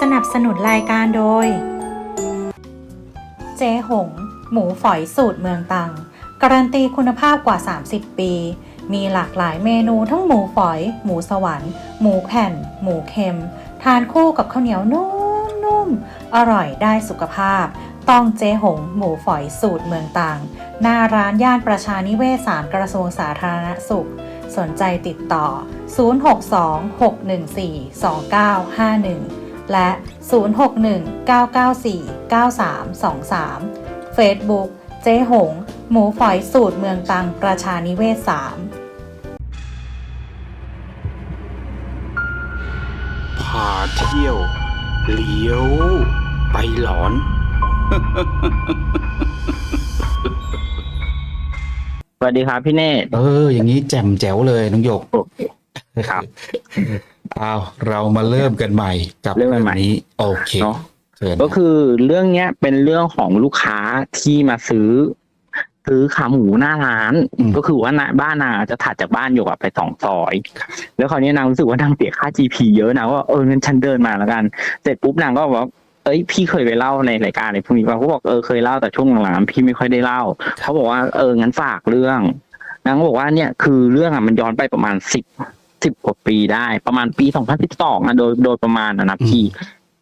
สนับสนุนรายการโดย เจหง หมูฝอยสูตรเมืองตัง การันตีคุณภาพกว่า 30 ปี มีหลากหลายเมนูทั้งหมูฝอย หมูสวรรค์ หมูแผ่น หมูเค็ม ทานคู่กับข้าวเหนียวนุ่มๆอร่อยได้สุขภาพ ต้องเจหง หมูฝอยสูตรเมืองตัง หน้าร้านย่านประชานิเวศสามกระทรวงสาธารณสุข สนใจติดต่อ 062-614-2951 และ 061-994-9323 Facebook เจ๊หง หมูฝอยสูตรเมืองตังประชานิเวศ 3 พาเที่ยวเลี้ยว ไปหลอน สวัสดีครับพี่เนตรเออ อย่างนี้แจ่มแจ๋วเลยน้องหยกครับ เอาเรามาเริ่มกันใหม่กับเริ่มกันใหม่นี้โอเคเนาะเชิญก็คือเรื่องเนี้ยเป็นเรื่องของลูกค้าที่มาซื้อ ซื้อขาหมูหน้าร้านมก็คือว่านาบ้านนางจะถัดจากบ้านหยกอะไปสองซอย แล้วคราวนี้นางรู้สึกว่านางเสียค่า GP เยอะนะว่าเอองั้นฉันเดินมาแล้วกัน เสร็จปุ๊บนางก็บอกว่าเอ้ยพี่เคยไปเล่าในรายการอะไรพวกนี้ป่ะเขาบอกเออเคยเล่าแต่ช่วงหลังๆพี่ไม่ค่อยได้เล่าเขาบอกว่าเอองั้นฝากเรื่องนางก็บอกว่าเนี่ยคือเรื่องอะมันย้อนไปประมาณสิบ สิบกว่าปีได้ ประมาณปีสองพันสิบสองอะโดยโดยประมาณนะนะพี่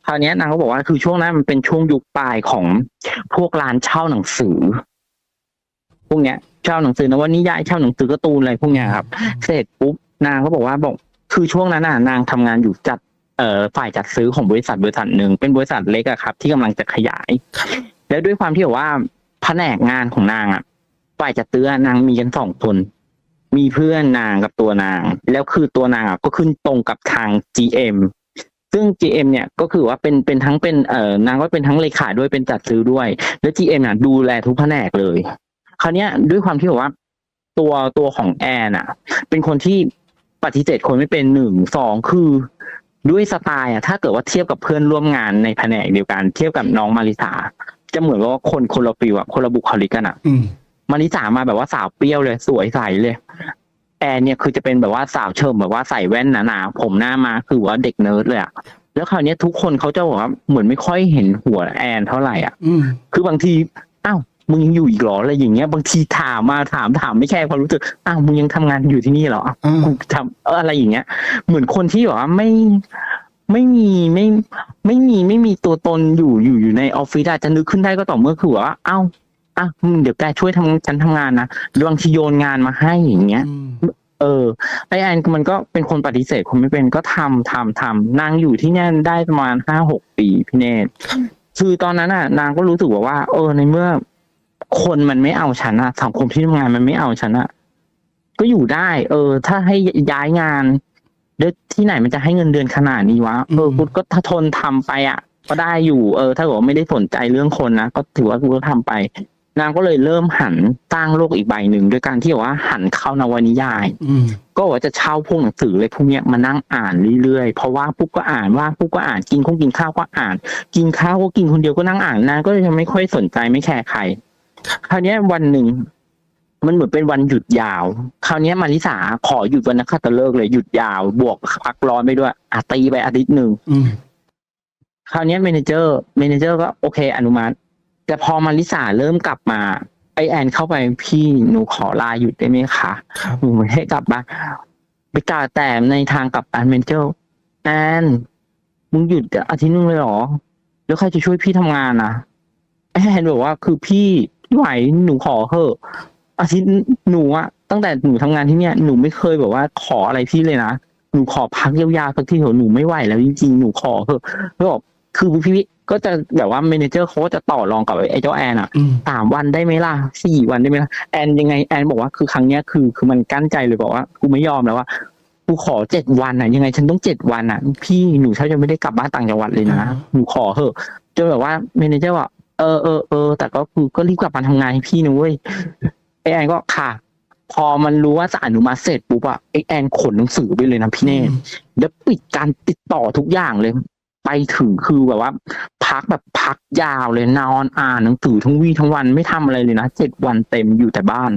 คราวเนี้ยนางก็บอกว่าคือช่วงนั้นมันเป็นช่วงยุคปลายของพวกร้านเช่าหนังสือ พวกเนี้ยเช่าหนังสือนวนิยายเช่าหนังสือการ์ตูนอะไรพวกเนี้ยครับ เสร็จปุ๊บนางก็บอกว่าบอกคือช่วงนั้นน่ะนางทำงานอยู่จัดเอ่อฝ่ายจัดซื้อของบริษัทบริษัทหนึ่งเป็นบริษัทเล็กอะครับ ที่กำลังจะขยาย แล้วด้วยความที่แบบว่าแผนกงานของนางอะฝ่ายจัดซื้อนางมีกันสองคน มีเพื่อนนางกับตัวนาง แล้วคือตัวนางอะก็ขึ้นตรงกับทาง GM ซึ่ง GM เนี่ยก็คือว่าเป็นเป็นทั้งเป็นเอ่อนางก็เป็นทั้งเลขาด้วยเป็นจัดซื้อด้วย แล้ว GM น่ะดูแลทุกแผนกเลย คราวเนี้ยด้วยความที่แบบว่า ตัวตัวของแอนอะ เป็นคนที่ปฏิเสธคนไม่เป็นหนึ่งสองคือด้วยสไตล์อะถ้าเกิดว่าเทียบกับเพื่อนร่วมงานในแผนกเดียวกัน เทียบกับน้องมาริสาจะเหมือนว่าคนคนละฟิวอะคนละบุคลิกกันอะ มมาริสามาแบบว่าสาวเปรี้ยวเลย สวยใสเลย แอนเนี่ยคือจะเป็นแบบว่าสาวเชิมแบบว่าใส่แว่นหนาๆผมหน้ามาคือว่าเด็กเนิร์ดเลยอะแล้วคราวเนี้ยทุกคนเขาจะบอกว่าเหมือนไม่ค่อยเห็นหัวแอนเท่าไหร่อะอืมคือบางทีอ้าวมึงยังอยู่อีกเหรออะไรอย่างเงี้ย บางทีถามมาถามถามไม่แค่ความรู้สึกอ้าวมึงยังทำงานอยู่ที่นี่เหรออ่ากูทำเอออะไรอย่างเงี้ย เหมือนคนที่แบบว่าไม่ไม่มีไม่ไม่มีไม่มีตัวตนอยู่อยู่อยู่ในออฟฟิศอาจจะนึกขึ้นได้ก็ต่อเมื่อคือว่า เอ้า อะมึงเดี๋ยวแกช่วยทำฉันทำงานนะหรือบางทีโยนงานมาให้อย่างเงี้ย อืมเออไอแอนมันก็เป็นคนปฏิเสธคนไม่เป็นก็ทำทำทำนางอยู่ที่เนี่ยได้ประมาณห้าหกปีพี่เนตรคือตอนนั้นน่ะ นางก็รู้สึกว่าว่า เออ ในเมื่อ คนมันไม่เอาฉันอะสังคมที่ทำงานมันไม่เอาฉันอะก็อยู่ได้ เออ ถ้าให้ย้ายงานเดี๋ยวที่ไหนมันจะให้เงินเดือนขนาดนี้วะเออกูก็ถ้าทนทำไปอะก็ได้อยู่ เออ ถ้าเกิดว่าไม่ได้สนใจเรื่องคนนะก็ถือว่ากูก็ทำไป นางก็เลยเริ่มหันสร้างโลกอีกใบหนึ่งโดยการที่แบบว่าหันเข้านวนิยายอืมก็ว่าจะเช่าพวกหนังสือเลยพวกเนี้ยมานั่งอ่านเรื่อยๆเพราะว่าปุ๊บก็อ่านว่างปุ๊บก็อ่านกินคงกินข้าวก็อ่าน กินข้าวก็กินคนเดียวก็นั่งอ่านนางก็ยังไม่ค่อยสนใจไม่แคร์ใครคราวเนี้ยวันหนึ่งมันเหมือนเป็นวันหยุดยาว คราวเนี้ยมาริสาขอหยุดวันนักขัตฤกษ์เลยหยุดยาว บวกพักร้อนไปด้วยอาตีไปอาทิตย์หนึ่งอืมคราวเนี้ยเมเนเจอร์เมเนเจอร์ก็โอเค อนุมัติ แต่พอมาริสาเริ่มกลับมา ไอแอนเข้าไปพี่หนูขอลาหยุดได้ไหมคะครับหนูไม่ให้กลับบ้านไปกล่าวแต่ในทางกลับบ้านเมนเจอร์แอนมึงหยุดอาทิตย์นึงเลยเหรอ แล้วใครจะช่วยพี่ทำงานนะแอนบอกว่าคือพี่พี่ไหวหนูขอเถอะอาทิตย์หนูอะตั้งแต่หนูทำงานที่เนี่ยหนูไม่เคยแบบว่าขออะไรพี่เลยนะหนูขอพักยาวๆสักทีเถอะหนูไม่ไหวแล้วจริงๆหนูขอเถอะแล้วบอกคือพี่ ก็จะแบบว่าเมเนเจอร์เขาก็จะต่อรองกับไอ้เจ้าแอนอะอืมสามวันได้ไหมล่ะสี่วันได้ไหมล่ะแอนยังไงแอนบอกว่าคือครั้งเนี้ยคือคือมันกั้นใจเลยบอกว่ากูไม่ยอมแล้วว่ากูขอเจ็ดวันอะ ยังไงฉันต้องเจ็ดวันอะ พี่หนูแทบจะไม่ได้กลับบ้านต่างจังหวัดเลยนะหนูขอเถอะจนแบบว่าเมเนเจอร์ว่าเออเออเออแต่ก็คือก็รีบกลับมาทำงานให้พี่นะเว้ยไอแอนก็ค่ะ พอมันรู้ว่าจะอนุมัติเสร็จปุ๊บอะไอแอนขนหนังสือไปเลยนะพี่เนตแล้วปิดการติดต่อทุกอย่างเลย ไปถึงคือแบบว่า พักแบบพักยาวเลยนอนอ่านหนังสือทั้งวี่ทั้งวันไม่ทำอะไรเลยนะเจ็ดวันเต็มอยู่แต่บ้าน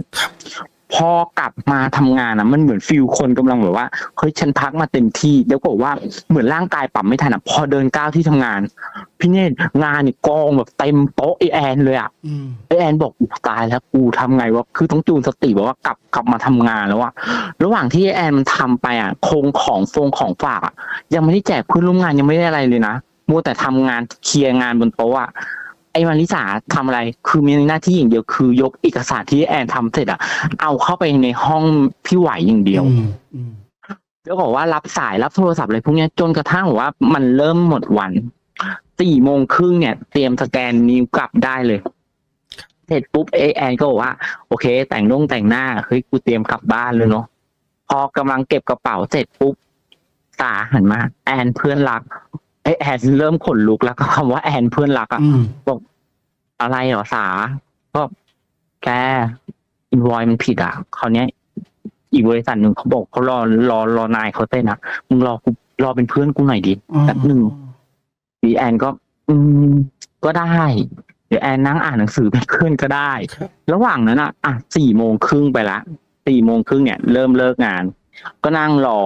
พอกลับมาทำงานอะมันเหมือนฟิลคนกำลังแบบว่าเฮ้ยฉันพักมาเต็มที่แล้วก็บอกว่าเหมือนร่างกายปรับไม่ทันอะพอเดินก้าวที่ทำงาน พี่เนตรงานนี่กองแบบเต็มโต๊ะไอแอนเลยอะอืมไอแอนบอกอุยตายแล้วกูทำไงวะคือต้องจูนสติบอกว่ากลับกลับมาทำงานแล้วอะระหว่างที่ไอ้แอนมันทำไปอะโครงของฟงของฝากอะยังไม่ได้แจกเพื่อนร่วมงานยังไม่ได้อะไรเลยนะมัวแต่ทำงานเคลียร์งานบนโต๊ะอะ ไอ้มาริสาทำอะไร คือมีหน้าที่อย่างเดียวคือยกเอกสารที่แอนทำเสร็จอะเอาเข้าไปในห้องพี่ไหวอย่างเดียวอืมอืมแล้วบอกว่ารับสายรับโทรศัพท์อะไรพวกเนี้ยจนกระทั่งบอกว่ามันเริ่มหมดวันสี่โมงครึ่งเนี่ย เตรียมสแกนนิ้วกลับได้เลย เสร็จปุ๊บเอแอนก็บอกว่า โอเค แต่งลงแต่งหน้าเฮ้ยกูเตรียมกลับบ้านเลยเนาะพอกำลังเก็บกระเป๋าเสร็จปุ๊บตาหันมา แอนเพื่อนรัก ไอแอนเริ่มขนลุกแล้วก็คำว่าแอนเพื่อนรักอะอืมอะไรเหรอสาก็แกอินวอยมันผิดอะคราวเนี้ยอีกบริษัทหนึ่งเขาบอกเขารอรอรอนายเขาเต้นนะมึงรอกูรอเป็นเพื่อนกูหน่อยดิแป๊บหนึ่งดีแอนก็ อืม ก็ได้ เดี๋ยวแอนนั่งอ่านหนังสือเป็นเพื่อนก็ได้ครับระหว่างนั้นอะอะสี่โมงครึ่งไปละสี่โมงครึ่งเนี่ย เริ่มเลิกงาน ก็นั่งรอ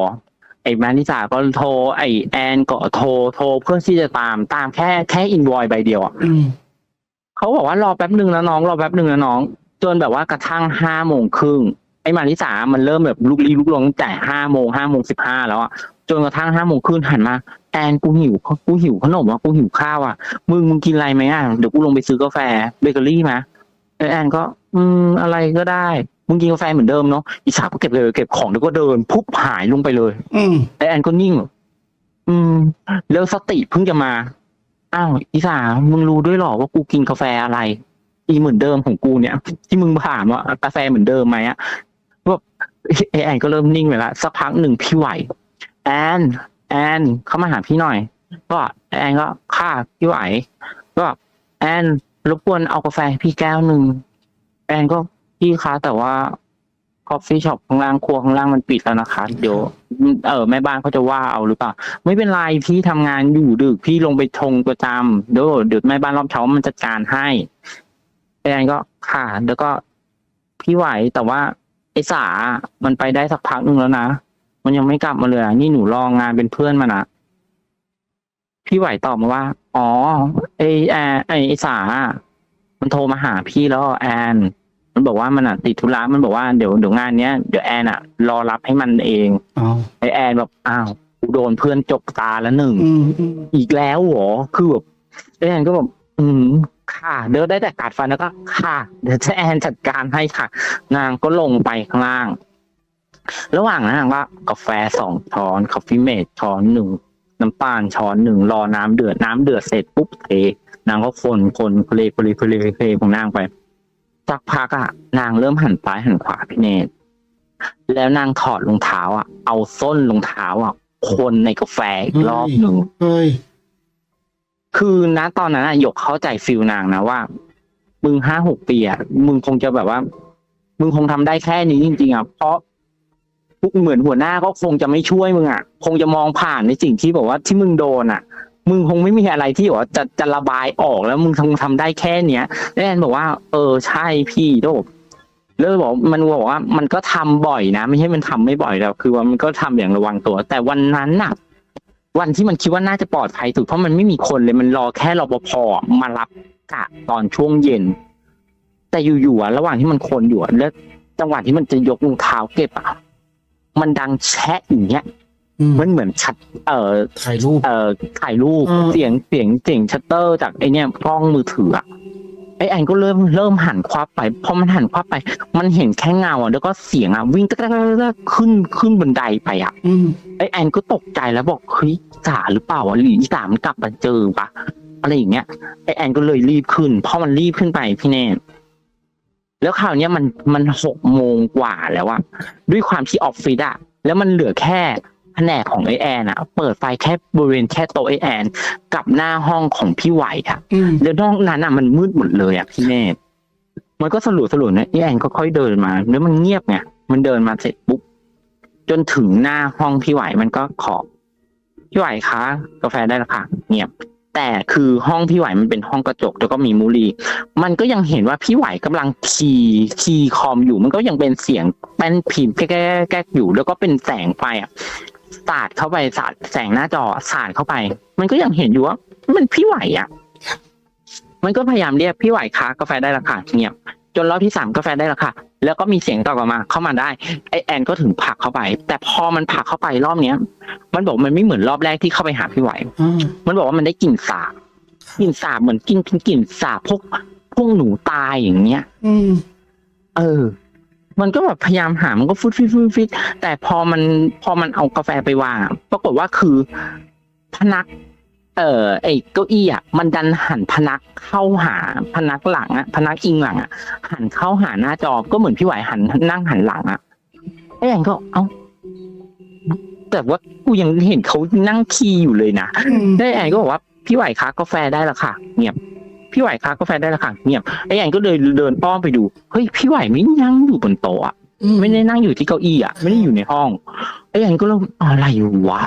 ไอ้แมนิสาก็โทร ไอ้แอนก็โทรโทรเพื่อที่จะตามตามแค่แค่อินวอยใบเดียวอะอืมเขาบอกว่ารอแป๊บหนึ่งนะน้องรอแป๊บหนึ่งนะน้อง จนแบบว่ากระทั่งห้าโมงครึ่งไอ้มาริสามันเริ่มแบบลุกลี้ลุกลนตั้งแต่ห้าโมงห้าโมงสิบห้าแล้วอะจนกระทั่งห้าโมงครึ่งหันมาแอนกูหิวกูหิวขนมอะกูหิวข้าวอะมึงมึงกินอะไรไหมอะเดี๋ยวกูลงไปซื้อกาแฟเบเกอรี่มาไอ้แอนก็ อืมอะไรก็ได้ มึงกินกาแฟเหมือนเดิมเนาะอีสาก็เก็บเลยเก็บของแล้วก็เดินพุบหายลงไปเลย อืมไอแอนก็นิ่งแบบอืม แล้วสติเพิ่งจะมาอ้าวอีสามึงรู้ด้วยเหรอว่ากูกินกาแฟอะไร อีเหมือนเดิมของกูเนี่ย ที่มึงถามว่ากาแฟเหมือนเดิมไหมอะแบบไอแอนก็เริ่มนิ่งไปละสักพักหนึ่งพี่ไหวแอนแอนเข้ามาหาพี่หน่อย ก็แอนก็ค่ะพี่ไหว ก็แอนรบกวนเอากาแฟให้พี่แก้วหนึ่งแอนก็ พี่คะแต่ว่าคอฟฟี่ช็อปข้างล่างครัวข้างล่างมันปิดแล้วนะคะ เดี๋ยวเออแม่บ้านเขาจะว่าเอาหรือเปล่า ไม่เป็นไรพี่ทำงานอยู่ดึกพี่ลงไปชงประจำเดี๋ยวเดี๋ยวแม่บ้านรอบเช้ามันจัดการให้แอนก็ค่ะ แล้วก็พี่ไหวแต่ว่าไอ้สามันไปได้สักพักหนึ่งแล้วนะมันยังไม่กลับมาเลยอะนี่หนูรองงานเป็นเพื่อนมันอะพี่ไหวตอบมาว่า อ๋อไอแอนไอไอสา มันโทรมาหาพี่แล้วแอน มันบอกว่ามันอะติดธุระมันบอกว่าเดี๋ยวเดี๋ยวงานเนี้ยเดี๋ยวแอนอะรอรับให้มันเองเอาไอแอนแบบอ้าวกูโดนเพื่อนจกตาแล้วหนึ่งอืมอืมอีกแล้วเหรอคือแบบไอแอนก็แบบอืมค่ะเดี๋ยวได้แต่กัดฟันแล้วก็ ค่ะ เดี๋ยวจะแอนจัดการให้ค่ะ นางก็ลงไปข้างล่าง ระหว่างนั้นนางก็กาแฟสองช้อนคอฟฟี่เมดช้อนหนึ่งน้ำตาลช้อนหนึ่งรอน้ำเดือดน้ำเดือดเสร็จปุ๊บเทนางก็คนคนเพลเพลเพลเพลของนางไป สักพักอะนางเริ่มหันซ้ายหันขวาพี่เนตแล้วนางถอดรองเท้าอะเอาส้นรองเท้าอะคนในกาแฟอีกรอบหนึ่งเฮ้ยคือนะตอนนั้นอะหยกเข้าใจฟิลนางนะว่า มึงห้าหกปีอะมึงคงจะแบบว่า มึงคงทำได้แค่นี้จริงๆอะเพราะเหมือนหัวหน้าก็คงจะไม่ช่วยมึงอะคงจะมองผ่านในสิ่งที่บอกว่าที่มึงโดนอะ มึงคงไม่มีอะไรที่ว่าจะจะระบายออกแล้วมึงคงทำได้แค่เนี้ยแล้วแอนบอกว่า เออใช่พี่โดบแล้วบอกมันบอกว่า มันก็ทำบ่อยนะ ไม่ใช่มันทำไม่บ่อยแล้วคือว่ามันก็ทำอย่างระวังตัว แต่วันนั้นน่ะ วันที่มันคิดว่าน่าจะปลอดภัยสุดเพราะมันไม่มีคนเลยมันรอแค่รปภมารับกะตอนช่วงเย็น แต่อยู่ๆระหว่างที่มันคนอยู่แล้วจังหวะที่มันจะยกรองเท้าเก็บอะมันดังแชะอย่างเงี้ย มมันเหมือนชัด เอ่อถ่ายรูป เอ่อถ่ายรูปอืมเสียงเสียงเสียงชัตเตอร์จากไอเนี้ยกล้องมือถืออะไอแอนก็เริ่มเริ่มหันควับไปพอมันหันควับไป มันเห็นแค่เงาอะแล้วก็เสียงอะวิ่งตะกะขึ้นขึ้นบันไดไปอะอืมไอแอนก็ตกใจแล้วบอกเฮ้ยสาหรือเปล่าวะหรืออีสามันกลับมาเจอปะอะไรอย่างเงี้ยไอแอนก็เลยรีบขึ้นเพราะมันรีบขึ้นไปพี่แน่ แล้วคราวเนี้ยมันมันหกโมงกว่าแล้วอะด้วยความที่ออฟฟิศอะแล้วมันเหลือแค่ แผนกของไอแอนอะเปิดไฟแค่บริเวณแค่โต๊ะไอแอนกับหน้าห้องของพี่ไหวอะอืมแล้วนอกนั้นอะมันมืดหมดเลยอะพี่เนตมันก็สลัวสลัวนะไอแอนก็ค่อยเดินมาแล้วมันเงียบไงมันเดินมาเสร็จปุ๊บจนถึงหน้าห้องพี่ไหวมันก็ขอพี่ไหวคะกาแฟได้แล้วค่ะเงียบ แต่คือห้องพี่ไหวมันเป็นห้องกระจกแล้วก็มีมูลี มันก็ยังเห็นว่าพี่ไหวกำลังคีย์คีย์คอมอยู่ มันก็ยังเป็นเสียงแป้นพิมพ์แก๊กแก๊กอยู่ แล้วก็เป็นแสงไฟอะ สาดเข้าไปสาดแสงหน้าจอสาดเข้าไป มันก็ยังเห็นอยู่ว่า มันพี่ไหวอะ มันก็พยายามเรียกพี่ไหวคะกาแฟได้ราคาเงียบจนรอบที่สามกาแฟได้ราคาแล้วก็มีเสียงตอบกลับมา เข้ามาได้ไอแอนก็ถึงผลักเข้าไป แต่พอมันผลักเข้าไปรอบเนี้ย มันบอกมันไม่เหมือนรอบแรกที่เข้าไปหาพี่ไหวอ่ามันบอกว่ามันได้กลิ่นสาบกลิ่นสาบเหมือนกินกลิ่นสาบพวกพวกหนูตายอย่างเงี้ย อืม เออ มันก็แบบพยายามหา มันก็ฟุดฟิตฟุดฟิตแต่พอมันพอมันเอากาแฟไปวางอะปรากฏว่าคือพนัก เอ่อไอ้เก้าอี้อะมันดันหันพนักเข้าหาพนักหลังอะพนักอิงหลังอะหันเข้าหาหน้าจอก็เหมือนพี่ไหวหันนั่งหันหลังอะไอ้แอนก็เอ้าแต่ว่ากูยังเห็นเขานั่งคีย์อยู่เลยนะได้แอนก็บอกว่าพี่ไหวคะกาแฟได้และค่ะ เงียบ พี่ไหวคะกาแฟได้และค่ะเงียบไอ้แอนก็เลยเดินอ้อมไปดูเฮ้ยพี่ไหวไม่นั่งอยู่บนโต๊ะอะไม่ได้นั่งอยู่ที่เก้าอี้อะไม่ได้อยู่ในห้องไอ้แอนก็เริ่มอะไรวะ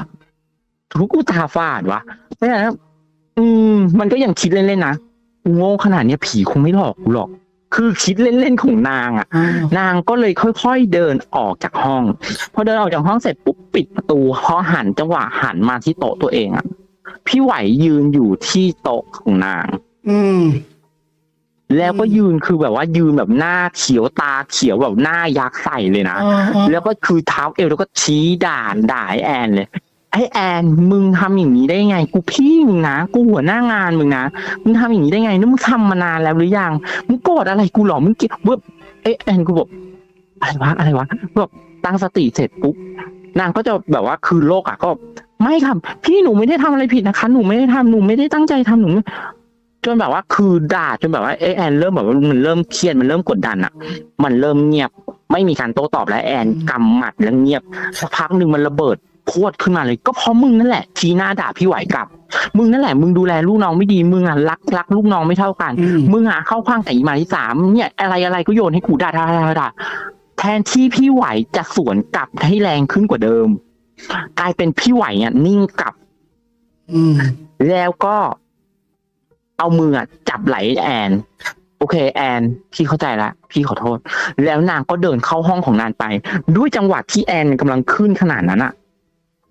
ทุกกูตาฟาดวะไอ้แอนก็อืม มันก็ยังคิดเล่นๆนะกูโง่ขนาดเนี้ยผีคงไม่หลอกกูหรอก คือคิดเล่นๆของนางอะอ่านางก็เลยค่อยๆเดินออกจากห้อง พอเดินออกจากห้องเสร็จปุ๊บปิดประตูพอหันจังหวะหันมาที่โต๊ะตัวเองอะพี่ไหวยืนอยู่ที่โต๊ะของนาง อืม แล้วก็ยืนคือแบบว่ายืนแบบหน้าเขียวตาเขียวแบบหน้ายักษ์ใส่เลยนะอ่าอ่าแล้วก็คือเท้าเอวแล้วก็ชี้ด่านด่าไอ้แอนเลยไอ้แอนมึงทำอย่างนี้ได้ไง กูพี่มึงนะกูหัวหน้างานมึงนะมึงทำอย่างนี้ได้ไงนี่มึงทำมานานแล้วหรือยังมึงโกรธอะไรกูหรอมึงเกลียดเว้ยไอ้แอนกูบอกอะไรวะอะไรวะแบบตั้งสติเสร็จปุ๊บนางก็จะแบบว่าคือโลกอะก็ ไม่ครับพี่หนูไม่ได้ทำอะไรผิดนะคะ หนูไม่ได้ทำหนูไม่ได้ตั้งใจทำหนูไม่ จนแบบว่าคือด่าจนแบบว่าไอ้แอนเริ่มแบบว่ามันเริ่มเครียดมันเริ่มกดดันอะ มันเริ่มเงียบ ไม่มีการโต้ตอบแล้วแอนกำหมัดแล้วเงียบสักพักหนึ่งมันระเบิดพรวดขึ้นมาเลย ก็เพราะมึงนั่นแหละทีหน้าด่าพี่ไหวกลับ มึงนั่นแหละ มึงดูแลลูกน้องไม่ดีมึงอะรักรักลูกน้องไม่เท่ากันอืมมึงอะเข้าข้างแต่อีหมาที่สามเนี่ย อะไรอะไรก็โยนให้กูด่าด่าด่าด่าแทนที่พี่ไหวจะสวนกลับให้แรงขึ้นกว่าเดิม กลายเป็นพี่ไหวอะนิ่งกลับอืมแล้วก็ เอามือจับไหลแอน โอเคแอน พี่เข้าใจละ พี่ขอโทษ แล้วนางก็เดินเข้าห้องของนางไป ด้วยจังหวะที่แอนกำลังขึ้นขนาดนั้นอะ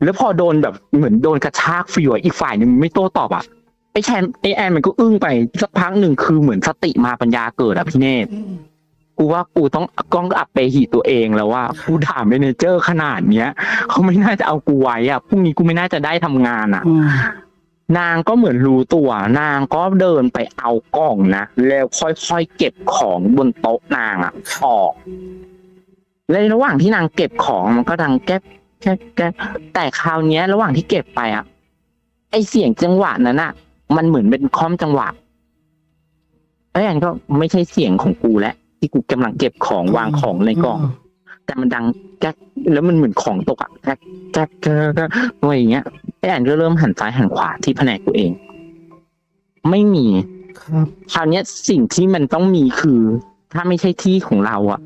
แล้วพอโดนแบบเหมือนโดนกระชากฟิวอะอีกฝ่ายหนึ่งไม่โต้ตอบอะไอแอนไอแอนมันก็อึ้งไปสักพักหนึ่งคือเหมือนสติมาปัญญาเกิดอะพี่เนตรกูว่ากูต้องกล้องอัปเปหีตัวเองแล้วว่ากูถามเมเนเจอร์ขนาดเนี้ยเขาไม่น่าจะเอากูไว้อะพรุ่งนี้กูไม่น่าจะได้ทำงานอะ นางก็เหมือนรู้ตัว นางก็เดินไปเอากล่องนะแล้วค่อยๆเก็บของบนโต๊ะนางอะออกในระหว่างที่นางเก็บของมันก็ดังแก๊บแก๊บแก๊บแต่คราวเนี้ย ระหว่างที่เก็บไปอะไอเสียงจังหวะนั้นอะมันเหมือนเป็นคอมจังหวะไอ้อันก็ไม่ใช่เสียงของกูแล้วที่กูกำลังเก็บของวางของในกล่อง แต่มันดังแก๊กแล้วมันเหมือนของตกอะแก๊กแก๊กแก๊กแก๊กอะไรอย่างเงี้ยไอ้แอนก็เริ่มหันซ้ายหันขวาที่แผนกตัวเอง ไม่มีครับคราวเนี้ยสิ่งที่มันต้องมีคือ ถ้าไม่ใช่ที่ของเราอะ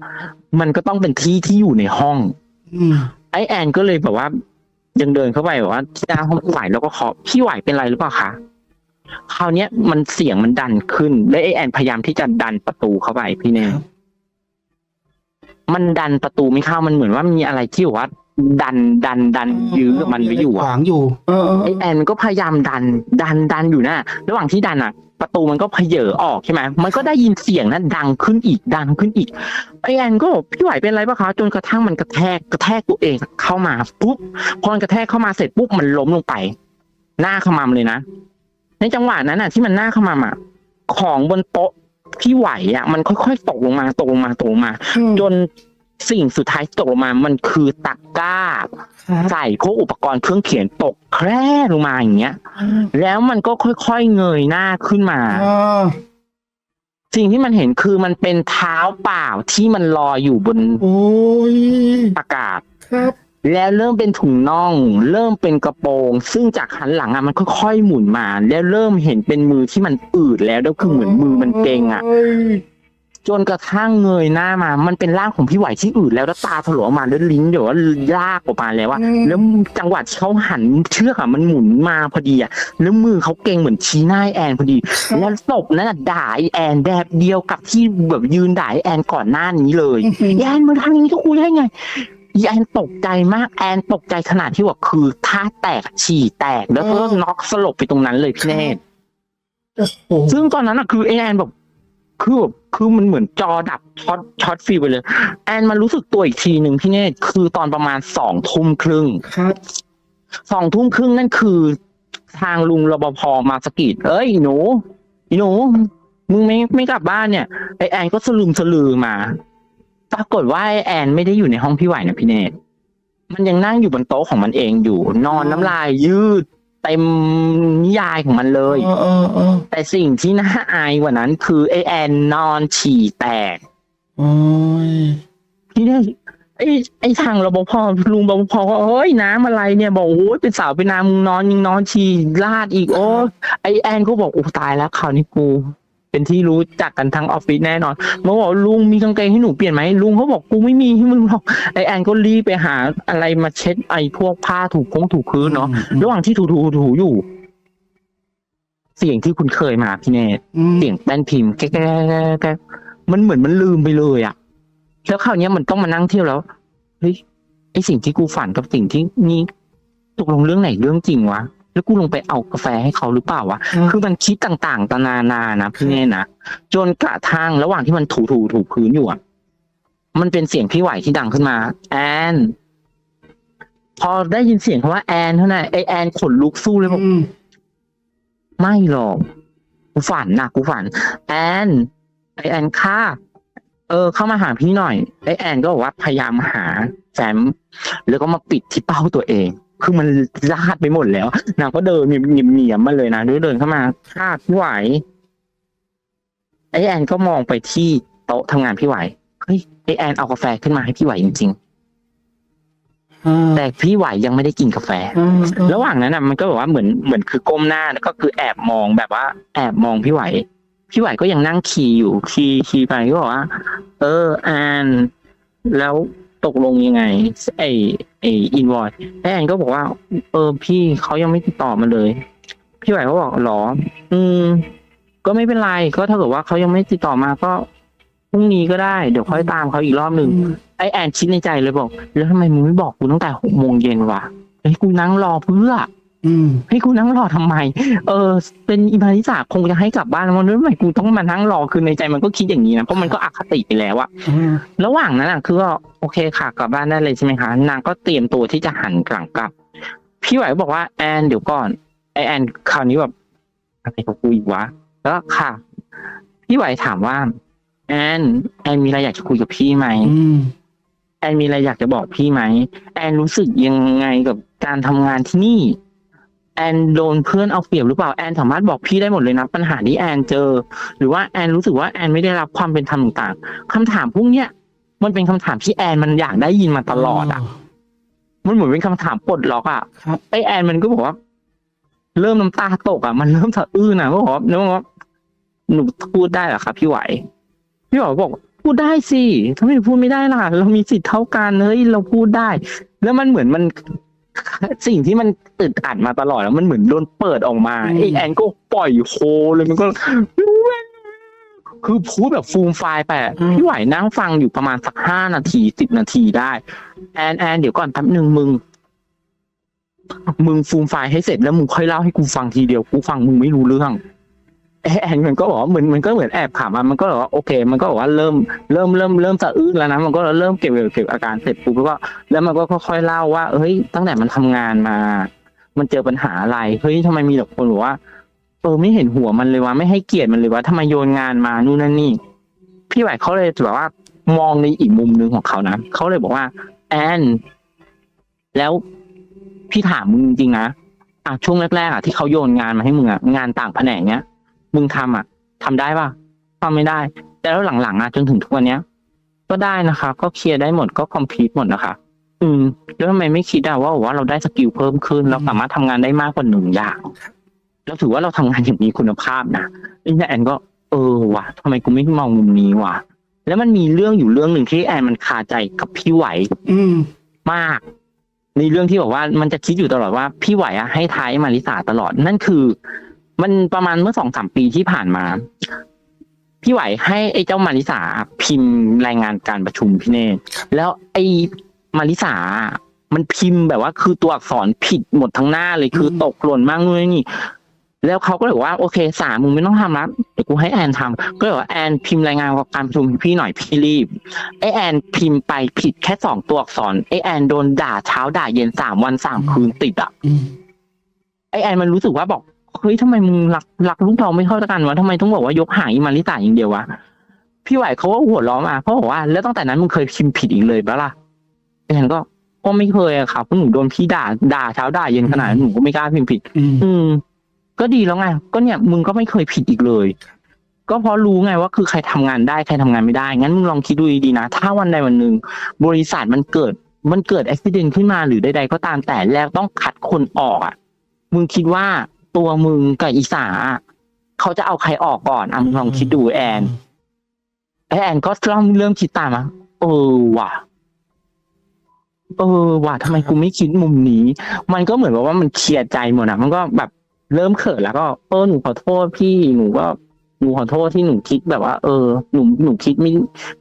มันก็ต้องเป็นที่ที่อยู่ในห้องอืมไอ้แอนก็เลยแบบว่า ยังเดินเข้าไปแบบว่าที่หน้าห้องพี่ไหวแล้วก็เคาะพี่ไหวเป็นไรหรือเปล่าคะคราวเนี้ยมันเสียงมันดันขึ้น และไอ้แอนพยายามที่จะดันประตูเข้าไปพี่เน่ครับ มันดันประตูไม่เข้ามันเหมือนว่ามีอะไรที่แบบว่าดันดันดันยื้อกับมันไว้อยู่ขอะวางอยู่ เออเออไอแอนมันก็พยายามดัน ดันดันอยู่นะระหว่างที่ดันอะ ประตูมันก็เพเยอออกใช่ไหมมันก็ได้ยินเสียงนั้นดังขึ้นอีกดังขึ้นอีกไอแอนก็บอกพี่ไหวเป็นไรปะคะจนกระทั่งมันกระแทกกระแทกตัวเองเข้ามาปุ๊บพอมันกระแทกเข้ามาเสร็จปุ๊บมันล้มลงไป หน้าขมำเลยนะในจังหวะนั้นอะ ที่มันหน้าขมำอะของบนโต๊ะ พี่ไหวอะ มันค่อยๆตกลงมาตกลงมาตกลงมาอืมจนสิ่งสุดท้ายตกลงมา มันคือตะกร้าครับใส่พวกอุปกรณ์เครื่องเขียนตกแคร่ลงมาอย่างเงี้ย แล้วมันก็ค่อยๆเงยหน้าขึ้นมาอ่าสิ่งที่มันเห็นคือมันเป็นเท้าเปล่าที่มันลอยอยู่บนโอ้ยอากาศครับ แล้วเริ่มเป็นถุงน่อง เริ่มเป็นกระโปรง ซึ่งจากหันหลังอะมันค่อยๆหมุนมา แล้วเริ่มเห็นเป็นมือที่มันอืดแล้วแล้วคือเหมือนมือมันเกร็งอะโยจนกระทั่งเงยหน้ามา มันเป็นร่างของพี่ไหวที่อื่นแล้วแล้วตาถลวออกมาแล้วลิ้นเดี๋ยวว่าลากออกมาแล้วอะแล้วจังหวะที่เขาหันเชือกอะมันหมุนมาพอดีอะแล้วมือเขาเก่งเหมือนชี้หน้าไอ้แอนพอดี แล้วศพนั้นอะด่าไอ้แอนแบบเดียวกับที่แบบยืนด่าไอ้แอนก่อนหน้านี้เลยแอนมึงทำอย่างนี้ก็คุยได้ไง แอนตกใจมากแอนตกใจขนาดที่ว่าคือท่าแตกฉี่แตกแล้วก็น็อกสลบไปตรงนั้นเลยพี่เนตรโอ้โหซึ่งตอนนั้นอะคือไอแอนแบบคือแบบคือมันเหมือนจอดับช็อตช็อตฟิลไปเลย แอนมารู้สึกตัวอีกทีหนึ่งพี่เนตรคือตอนประมาณสองทุ่มครึ่งครับสองทุ่มครึ่งนั่นคือ ทางลุงรปภมาสะกิดเอ้ยหนูอีหนูมึงไม่ไม่กลับบ้านเนี่ยไอแอนก็สลืมสลือมา ปรากฏว่าไอแอนไม่ได้อยู่ในห้องพี่ไหวนะพี่เนตรมันยังนั่งอยู่บนโต๊ะของมันเองอยู่ นอนน้ำลายยืดเต็มนิยายของมันเลย เออเออเออแต่สิ่งที่น่าอายกว่านั้น คือไอแอนนอนฉี่แตกโอ้ยที่ได้ไอ้ไอ้ทางรปภลุงรปภก็เฮ้ยน้ำอะไรเนี่ยบอกโอ้ยเป็นสาวเป็นนามมึงนอนยังนอนฉี่ลาดอีกโอ้ไอแอนก็บอกโอ้ตายแล้วคราวนี้กู เป็นที่รู้จักกันทั้งออฟฟิศแน่นอนมาบอกลุงมีกางเกงให้หนูเปลี่ยนไหมลุงเขาบอกกูไม่มีให้มึงหรอกไอแอนก็รีบไปหาอะไรมาเช็ดไอพวกผ้าถูกพงถูกพื้นเนาะระหว่างที่ถูถูถูอยู่ เสียงที่คุณเคยมาพี่เนตอืมเสียงแป้นพิมพ์แก๊กแก๊กแก๊กแก๊กมันเหมือนมันลืมไปเลยอะแล้วคราวเนี้ยมันต้องมานั่งเที่ยวแล้วเฮ้ยไอสิ่งที่กูฝันกับสิ่งที่นี่ตกลงเรื่องไหนเรื่องจริงวะ แล้วกูลงไปเอากาแฟให้เขาหรือเปล่าวะ คือมันคิดต่างๆตนานานะพี่เน่นะ จนกระทั่งระหว่างที่มันถูถูถูพื้นอยู่อะมันเป็นเสียงพี่ไหวที่ดังขึ้นมา แอนพอได้ยินเสียงคำว่าแอนเท่านั้นไอแอนขนลุกสู้เลยบอกอืมไม่หรอก กูฝันนะกูฝัน แอนไอแอนค่าเออ เข้ามาหาพี่หน่อยไอแอนก็บอกว่าพยายามหาแฟมแล้วก็มาปิดที่เป้าตัวเอง คือมันลาดไปหมดแล้วนางก็เดินเงียบๆเงียบๆมาเลยนะด้วยเดินเข้ามาคาดพี่ไหวไอแอนก็มองไปที่โต๊ะทำงานพี่ไหวเฮ้ยไอแอนเอากาแฟขึ้นมาให้พี่ไหวจริงอ่าๆแต่พี่ไหวยังไม่ได้กินกาแฟอ่าอ่าระหว่างนั้นอะมันก็แบบว่าเหมือนเหมือนคือก้มหน้าแล้วก็คือแอบมองแบบว่า แอบมองพี่ไหว พี่ไหวก็ยังนั่งขี่อยู่ขี่ขี่ไปก็บอกว่า เออแอนแล้ว ตกลงยังไงไอไออินวอยแอนก็บอกว่า เออพี่เขายังไม่ติดต่อมาเลย พี่ไหวก็บอกหรอ อืม ก็ไม่เป็นไรก็ถ้าเกิดว่าเขายังไม่ติดต่อมาก็พรุ่งนี้ก็ได้เดี๋ยวค่อยตามเขาอีกรอบหนึ่งไอแอนคิดในใจเลยบอก แล้วทำไมมึงไม่บอกกูตั้งแต่หกโมงเย็นวะเฮ้ยกูนั่งรอเพื่อ อืมให้กูนั่งรอทำไม เออ เป็นอิมาริสาคงจะให้กลับบ้านแล้วมันทำไมกูต้องมานั่งรอคือในใจมันก็คิดอย่างนี้นะเพราะมันก็อคติไปแล้วอะอ่าระหว่างนั้นอะคือว่าโอเคค่ะกลับบ้านได้เลยใช่ไหมคะนางก็เตรียมตัวที่จะหันกลังกลับ พี่ไหวก็บอกว่าแอนเดี๋ยวก่อนไอแอนคราวนี้แบบอะไรกับกูอีกวะแล้วก็ค่ะ พี่ไหวถามว่า แอนแอนมีอะไรอยากจะคุยกับพี่ไหมอืมแอนมีอะไรอยากจะบอกพี่ไหมแอนรู้สึกยังไงกับการทำงานที่นี่ แอนโดนเพื่อนเอาเปรียบหรือเปล่าแอนสามารถบอกพี่ได้หมดเลยนะปัญหาที่แอนเจอ หรือว่าแอนรู้สึกว่าแอนไม่ได้รับความเป็นธรรมต่างๆคำถามพวกเนี้ยมันเป็นคำถามที่แอนมันอยากได้ยินมาตลอดอะมันเหมือนเป็นคำถามปลดล็อกอะครับไอแอนมันก็บอกว่า เริ่มน้ำตาตกอะมันเริ่มสะอื้นอะก็บอกว่าแล้วมันก็หนูพูดได้เหรอครับพี่ไหวพี่ไหวบอกพูดได้สิทำไมพูดไม่ได้ล่ะ เรามีสิทธิ์เท่ากันเฮ้ยเราพูดได้ แล้วมันเหมือนมัน สิ่งที่มันอึดอัดมาตลอดแล้วมันเหมือนโดนเปิดออกมาอืมไอแอนก็ปล่อยโฮเลยมันก็ คือพูดแบบฟูมไฟายไปอะพี่ไหวนั่งฟังอยู่ประมาณสักห้านาทีสิบนาทีได้ แอนแอนเดี๋ยวก่อนแป๊บหนึ่งมึง มึงฟูมไฟล์ให้เสร็จแล้วมึงค่อยเล่าให้กูฟังทีเดียวกูฟังมึงไม่รู้เรื่อง แอนมันก็บอกว่าเหมือนมันก็เหมือนแอบขำอะมันก็บอกว่าโอเค มันก็บอกว่าเริ่มเริ่มเริ่มเริ่มสะอื้นแล้วนะมันก็เริ่มเก็บเก็บอาการเสร็จปุ๊บแล้วก็แล้วมันก็ค่อยๆเล่าว่าเฮ้ยตั้งแต่มันทำงานมา มันเจอปัญหาอะไรเฮ้ยทำไมมีแต่คนบอกว่าเออไม่เห็นหัวมันเลยวะไม่ให้เกียรติมันเลยวะทำไมโยนงานมานู่นนั่นนี่ พี่ไหวเขาเลยแบบว่ามองในอีกมุมหนึ่งของเขานะเขาเลยบอกว่า แอน แล้วพี่ถามมึงจริงๆนะอะช่วงแรกๆอะที่เขาโยนงานมาให้มึงอะงานต่างแผนกเนี้ย มึงทำอะทำได้ป่ะทำไม่ได้ แต่แล้วหลังๆอะจนถึงทุกวันเนี้ย ก็ได้นะคะ ก็เคลียร์ได้หมดก็คอมพลีทหมดนะคะอืมแล้วทำไมไม่คิดอะว่าว่าเราได้สกิลเพิ่มขึ้น เราสามารถทำงานได้มากกว่าหนึ่งอย่างแล้วถือว่าเราทำงานอย่างมีคุณภาพนะไอ้เนี่ยแอนก็ เออว่ะทำไมกูไม่มองมุมนี้วะแล้วมันมีเรื่องอยู่เรื่องหนึ่งที่แอนมันคาใจกับพี่ไหว อืมมากในเรื่องที่บอกว่ามันจะคิดอยู่ตลอดว่าพี่ไหวอะให้ท้ายมาริสาตลอดนั่นคือ มันประมาณเมื่อสองสามปีที่ผ่านมา พี่ไหวให้ไอ้เจ้ามาริสาพิมพ์รายงานการประชุมพี่เนตแล้วไอ้มาริสามันพิมพ์แบบว่าคือตัวอักษรผิดหมดทั้งหน้าเลยคือตกหล่นมากนู่นนี่ แล้วเขาก็เลยบอกว่าโอเคสามมึงไม่ต้องทำแล้วเดี๋ยวกูให้แอนทำก็เลยบอกว่าแอนพิมพ์รายงานการประชุมให้พี่หน่อยพี่รีบไอแอนพิมพ์ไปผิดแค่สองตัวอักษรไอแอนโดนด่าเช้าด่าเย็นสามวันสามคืนติดอะอืมไอแอนมันรู้สึกว่าบอก เฮ้ยทำไมมึงรักรักลูกเราไม่เท่ากันวะทำไมต้องบอกว่ายกหางอีมาริตาอย่างเดียววะพี่ไหวเขาก็หัวเร้อมาเขาบอกว่า แล้วตั้งแต่นั้นมึงเคยพิมพ์ผิดอีกเลยปะล่ะไอแอนก็ก็ไม่เคยอะครับเพราะหนูโดนพี่ด่าด่าเช้าด่าเย็นขนาดนั้นหนูก็ไม่กล้าพิมพ์ผิดอืมอืม ก็ดีแล้วไงก็เนี่ยมึงก็ไม่เคยผิดอีกเลย ก็เพราะรู้ไงว่าคือใครทำงานได้ใครทำงานไม่ได้ งั้นมึงลองคิดดูดีๆนะ ถ้าวันใดวันหนึ่งบริษัทมันเกิด มันเกิดอุบิเหตุขึ้นมาหรือใดๆก็ตามแต่แล้วต้องคัดคนออกอะ มึงคิดว่า ตัวมึงกับอีสาอะเขาจะเอาใครออกก่อนอะมึงลองคิดดูแอนไอแอนก็เริ่มเริ่มคิดตามอะเออว่ะเออว่ะทำไมกูไม่คิดมุมนี้ มันก็เหมือนกับว่ามันเคลียร์ใจหมดอะมันก็แบบเริ่มเขินแล้วก็เออหนูขอโทษพี่หนูก็ หนูขอโทษที่หนูคิดแบบว่า เออหนูหนูคิดไม่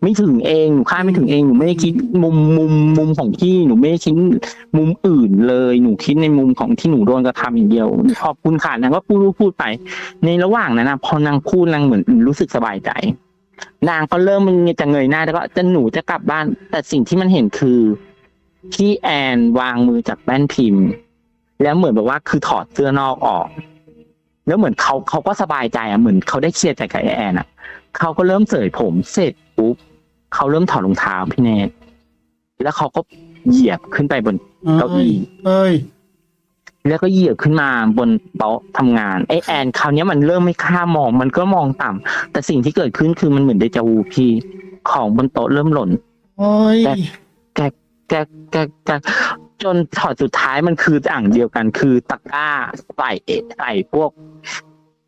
ไม่ถึงเองหนูคาดไม่ถึงเองหนูไม่ได้คิดมุมมุมมุมของพี่หนูไม่ได้คิดมุมอื่นเลย หนูคิดในมุมของที่หนูโดนกระทำอย่างเดียวขอบคุณค่ะนางก็พูดพูดไป ในระหว่างนั้นนะพอนางพูดนางเหมือนรู้สึกสบายใจ นางก็เริ่มมันจะเงยหน้าแล้วก็จะหนูจะกลับบ้าน แต่สิ่งที่มันเห็นคือที่แอนวางมือจากแป้นพิมพ์ แล้วเหมือนแบบว่าคือถอดเสื้อนอกออก แล้วเหมือนเขาเขาก็สบายใจอะเหมือนเขาได้เคลียร์ใจกับไอ้แอนอะเขาก็เริ่มเสยผมเสร็จปุ๊บเขาเริ่มถอดรองเท้าพี่เนทแล้วเขาก็เหยียบขึ้นไปบนเก้าอี้เอ้ยแล้วก็เหยียบขึ้นมาบนโต๊ะทำงานไอ้แอนคราวเนี้ยมันเริ่มไม่ค่ามอง มันก็มองต่ำแต่สิ่งที่เกิดขึ้นคือมันเหมือนเดจาวูพี่ของบนโต๊ะเริ่มหล่นโอ้ยแต่แกแกแกแก จนถอดสุดท้ายมันคืออย่างเดียวกัน คือตะกร้าใส่เอใส่พวก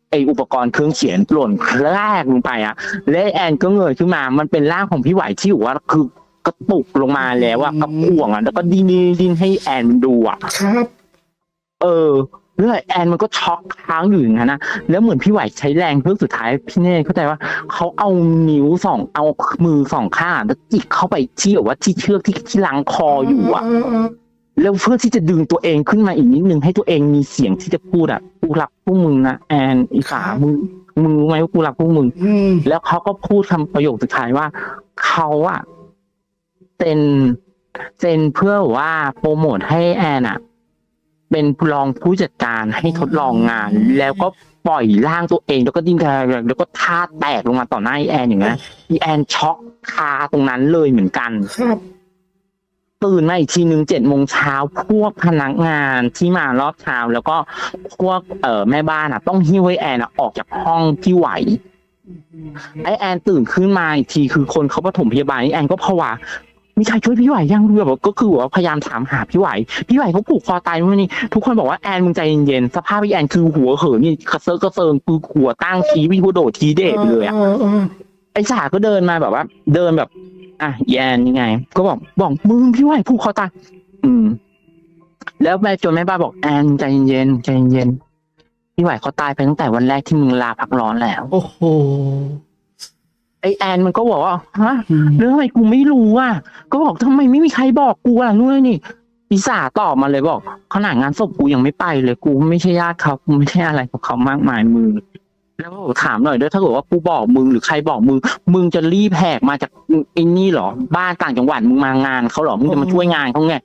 ไออุปกรณ์เครื่องเขียนหล่นแรกลงไปอะ และแอนก็เงยขึ้นมา มันเป็นร่างของพี่ไหวที่อยู่ว่าคือกระตุกลงมาแล้วอะกระพ่วงอะแล้วก็ดิ้นดิ้นดิ้นให้แอนดูอะครับ เออแล้วแอนมันก็ช็อกค้างอยู่อย่างนั้นนะแล้วเหมือนพี่ไหวใช้แรงเพื่อสุดท้ายพี่เน่เข้าใจว่าเขาเอานิ้วสองเอามือสองข้างแล้วจิกเข้าไปที่แบบว่าที่เชือกที่ที่ลังคออยู่อะ แล้วเพื่อที่จะดึงตัวเองขึ้นมาอีกนิดนึงให้ตัวเองมีเสียงที่จะพูดอะกูรักพวกมึงนะแอนอีสามึงมึงรู้ไหมว่ากูรักพวกมึงอืมแล้วเขาก็พูดคำประโยคสุดท้ายว่าเขาอะเซ็นเซ็นเพื่อว่าโปรโมทให้แอนอะเป็นรองผู้จัดการให้ทดลองงาน แล้วก็ปล่อยร่างตัวเอง แล้วก็ดิ้นแรงแล้วก็ท่าแตกลงมาต่อหน้าอีแอนอย่างนั้นอีแอนช็อกคาตรงนั้นเลยเหมือนกันครับ ตื่นมาอีกทีหนึ่งเจ็ดโมงเช้าพวกพนักงานที่มารอบเช้าแล้วก็พวกเอ่อแม่บ้านอะ ต้องหิ้วให้แอนอะออกจากห้องที่ไหวไอแอนตื่นขึ้นมาอีกทีคือคนเขาปฐมพยาบาลนี่แอนก็ผวามีใครช่วยพี่ไหวยังแบบว่าก็คือว่าพยายามถามหาพี่ไหวพี่ไหวเขาผูกคอตายนู่นนี่ทุกคนบอกว่าแอนมึงใจเย็นๆสภาพพี่แอนคือหัวเหินนี่กระเซาะกระเซิงคือหัวตั้งทีวิวโดดทีเดทไปเลยอะเออเออไอ้สาก็เดินมาแบบว่า เดินแบบ อะแยนยังไง ก็บอกบอกมึงพี่ไหวผูกคอตายอืม แล้วแม่จนแม่บ้านบอกแอนใจเย็นๆใจเย็นๆพี่ไหวเขาตายไปตั้งแต่วันแรกที่มึงลาพักร้อนแล้ว โอ้โหไอแอนมันก็บอกว่าฮะอืมแล้วทำไมกูไม่รู้อะก็บอกทำไมไม่มีใครบอกกูอะนู่นนี่อีสาตอบมาเลยบอกขนาดงานศพกูยังไม่ไปเลยกูไม่ใช่ญาติเขากูไม่ใช่อะไรกับเขามากมายมึง แล้วก็บอกถามหน่อยด้วยถ้าเกิดว่ากูบอกมึงหรือใครบอกมึง มึงจะรีบแหกมาจากไอ้นี่เหรอ บ้านต่างจังหวัดมึงมางานเขาเหรอมึงจะมาช่วยงานเขาไง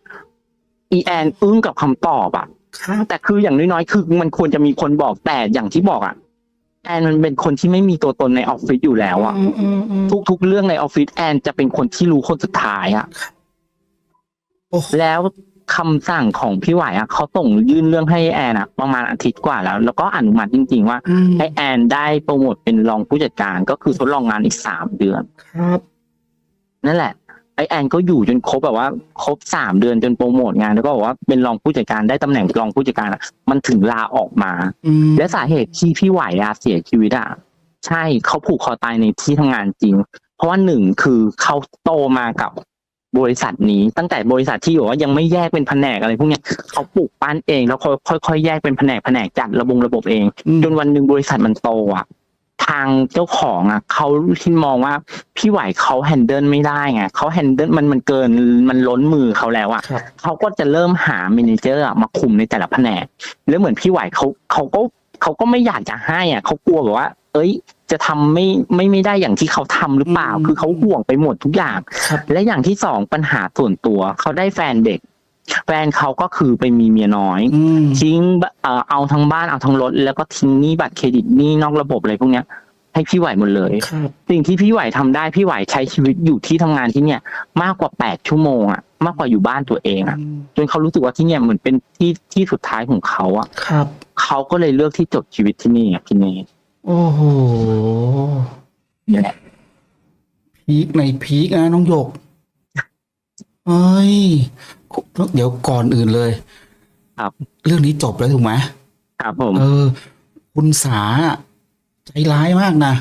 อีแอนอึ้งกับคำตอบอะครับแต่คืออย่างน้อยๆคือมันควรจะมีคนบอกแต่อย่างที่บอกอะแอนมันเป็นคนที่ไม่มีตัวตนในออฟฟิศอยู่แล้วอะอืมอืมอืมทุกๆเรื่องในออฟฟิศแอนจะเป็นคนที่รู้คนสุดท้ายอะโอ้โหแล้ว คำสั่งของพี่ไหวอะเขาส่งยื่นเรื่องให้แอนอะ ประมาณอาทิตย์กว่าแล้ว แล้วก็อนุมัติจริง ๆ ว่าอืมให้แอนได้โปรโมทเป็นรองผู้จัดการก็คือทดลองงานอีกสามเดือนครับ นั่นแหละไอแอนก็อยู่จนครบแบบว่า ครบสามเดือนจนโปรโมทงาน แล้วก็บอกว่าเป็นรองผู้จัดการได้ตำแหน่งรองผู้จัดการอะมันถึงลาออกมาอืมและสาเหตุที่พี่ไหวอะเสียชีวิตอะใช่เขาผูกคอตายในที่ทำงานจริง เพราะว่าหนึ่งคือเขาโตมากับ บริษัทนี้ตั้งแต่บริษัทที่อยู่ว่ายังไม่แยกเป็นแผนกอะไรพวกเนี้ยเขาปลูกปั้นเองแล้วค่อยๆแยกเป็นแผนกแผนกจัดระบบระบบเองอืมจนวันหนึ่งบริษัทมันโตอะทางเจ้าของอะเขาที่มองว่าพี่ไหวเขาแฮนเดิลไม่ได้ไงเขาแฮนเดิลมันมันเกินมันล้นมือเขาแล้วอะครับเขาก็จะเริ่มหาเมเนเจอร์อะมาคุมในแต่ละแผนกแล้วเหมือนพี่ไหวเขาเขาก็เขาก็ไม่อยากจะให้อะเขากลัวแบบว่า เอ้ย จะทำไม่ไม่ไม่ได้อย่างที่เขาทำหรือเปล่าอืมคือเขาห่วงไปหมดทุกอย่างครับและอย่างที่สองปัญหาส่วนตัว เขาได้แฟนเด็ก แฟนเขาก็คือไปมีเมียน้อยอืมทิ้งเอ่อเอาทั้งบ้านเอาทั้งรถ แล้วก็ทิ้งหนี้บัตรเครดิตหนี้นอกระบบอะไรพวกเนี้ยให้พี่ไหวหมดเลยครับสิ่งที่พี่ไหวทำได้พี่ไหวใช้ชีวิตอยู่ที่ทำงานที่เนี่ย มากกว่าแปดชั่วโมงอะมากกว่าอยู่บ้านตัวเองอะจนเขารู้สึกว่าที่เนี่ยเหมือนเป็นที่ที่สุดท้ายของเขาอะครับเขาก็เลยเลือกที่จบชีวิตที่นี่อะพี่เนท โอ้โหนี่แหละพีคในพีคนะน้องหยกเอ้ยเดี๋ยวก่อนอื่นเลย ครับ เรื่องนี้จบแล้วถูกไหมครับผมเออ คุณสาใจร้ายมากนะ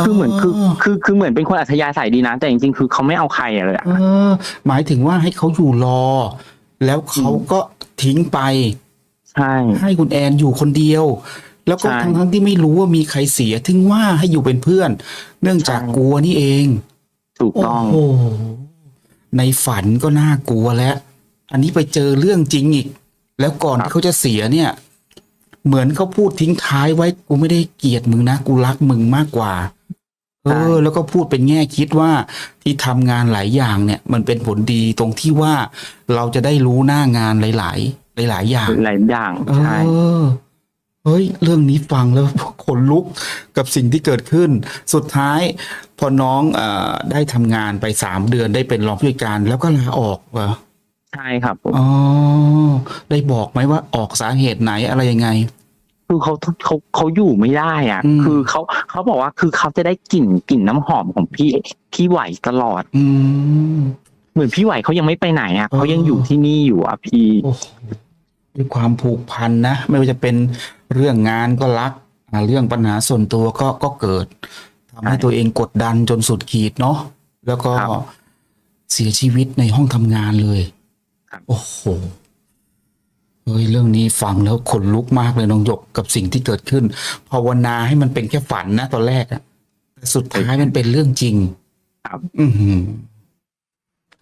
คือเหมือนคือคือคือเหมือนเป็นคนอัธยาศัยดีนะ แต่จริงๆคือเขาไม่เอาใครอะเลยอะเออหมายถึงว่าให้เขาอยู่รอ แล้วเขาก็ทิ้งไป ใช่ ให้คุณแอนอยู่คนเดียว แล้วก็ใช่ทั้งทั้งๆที่ไม่รู้ว่ามีใครเสียถึงว่าให้อยู่เป็นเพื่อน เนื่องจากใช่กลัวนี่เอง ถูกโอ้ต้องโหในฝันก็น่ากลัวแล้ว อันนี้ไปเจอเรื่องจริงอีก แล้วก่อนครับที่เขาจะเสียเนี่ย เหมือนเขาพูดทิ้งท้ายไว้กูไม่ได้เกลียดมึงนะกูรักมึงมากกว่า เออ แล้วก็พูดเป็นแง่คิดว่าที่ทำงานหลายอย่างเนี่ย มันเป็นผลดีตรงที่ว่าเราจะได้รู้หน้างานหลาย ๆ หลาย ๆ อย่างหลายอย่างเอใช่อ เฮ้ย เรื่องนี้ฟังแล้วขนลุกกับสิ่งที่เกิดขึ้น สุดท้ายพอน้องเอ่อได้ทำงานไปสามเดือนได้เป็นรองผู้จัดการแล้วก็ลาออกเหรอใช่ครับผมอ๋อได้บอกไหมว่าออกสาเหตุไหนอะไรยังไง คือเขาเขาเขาอยู่ไม่ได้อะอืมคือเขาเขาบอกว่าคือเขาจะได้กลิ่นกลิ่นน้ำหอมของพี่พี่ไหวตลอด อืมเหมือนพี่ไหวเขายังไม่ไปไหนอะอ๋อเขายังอยู่ที่นี่อยู่อะพี่โอ้โหด้วยความผูกพันนะ ไม่ว่าจะเป็น เรื่องงานก็รักอ่าเรื่องปัญหาส่วนตัวก็ก็เกิดทำให้ใช่ตัวเองกดดันจนสุดขีดเนาะแล้วก็ครับเสียชีวิตในห้องทำงานเลยครับโอ้โหเฮ้ยเรื่องนี้ฟังแล้วขนลุกมากเลยน้องหยกกับสิ่งที่เกิดขึ้นภาวนาให้มันเป็นแค่ฝันนะตอนแรกอะแต่สุดท้ายมันเป็นเรื่องจริง ครับ อือหือ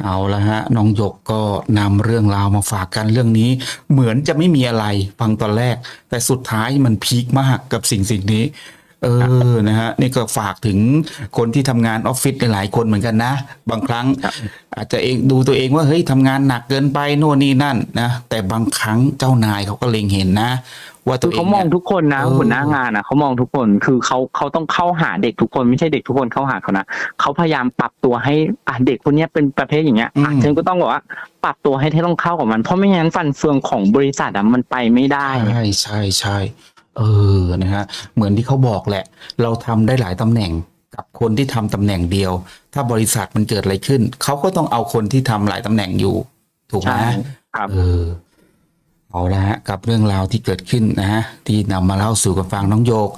เอาละฮะน้องหยกก็นำเรื่องราวมาฝากกันเรื่องนี้ เหมือนจะไม่มีอะไรฟังตอนแรก แต่สุดท้ายมันพีคมากกับสิ่งสิ่งนี้ เออนะฮะนี่ก็ฝากถึงคนที่ทำงานออฟฟิศหลายๆคนเหมือนกันนะ บางครั้งครับอาจจะเองดูตัวเองว่าเฮ้ยทำงานหนักเกินไปโน่นนี่นั่นนะแต่บางครั้งเจ้านายเขาก็เล็งเห็นนะ ว่าตัคืวอเองเขามองนี่ยทุกคนนะเออหัวหน้างานอะเขามองทุกคนคือเขาเขาต้องเข้าหาเด็กทุกคนไม่ใช่เด็กทุกคนเข้าหาเขานะเขาพยายามปรับตัวให้อะเด็กคนเนี้ยเป็นประเภทอย่างเงี้ยอะอืมฉันก็ต้องบอกว่าปรับตัวให้ให้ต้องเข้ากับมัน เพราะไม่งั้นฟันเฟืองของบริษัทอะมันไปไม่ได้ใช่ใช่ใช่เออนะฮะเหมือนที่เขาบอกแหละ เราทำได้หลายตำแหน่งกับคนที่ทำตำแหน่งเดียว ถ้าบริษัทมันเกิดอะไรขึ้น เขาก็ต้องเอาคนที่ทำหลายตำแหน่งอยู่ ถูกไหมใช่ครับเออ เอาละฮะกับเรื่องราวที่เกิดขึ้นนะฮะที่นำมาเล่าสู่กันฟังน้องโยก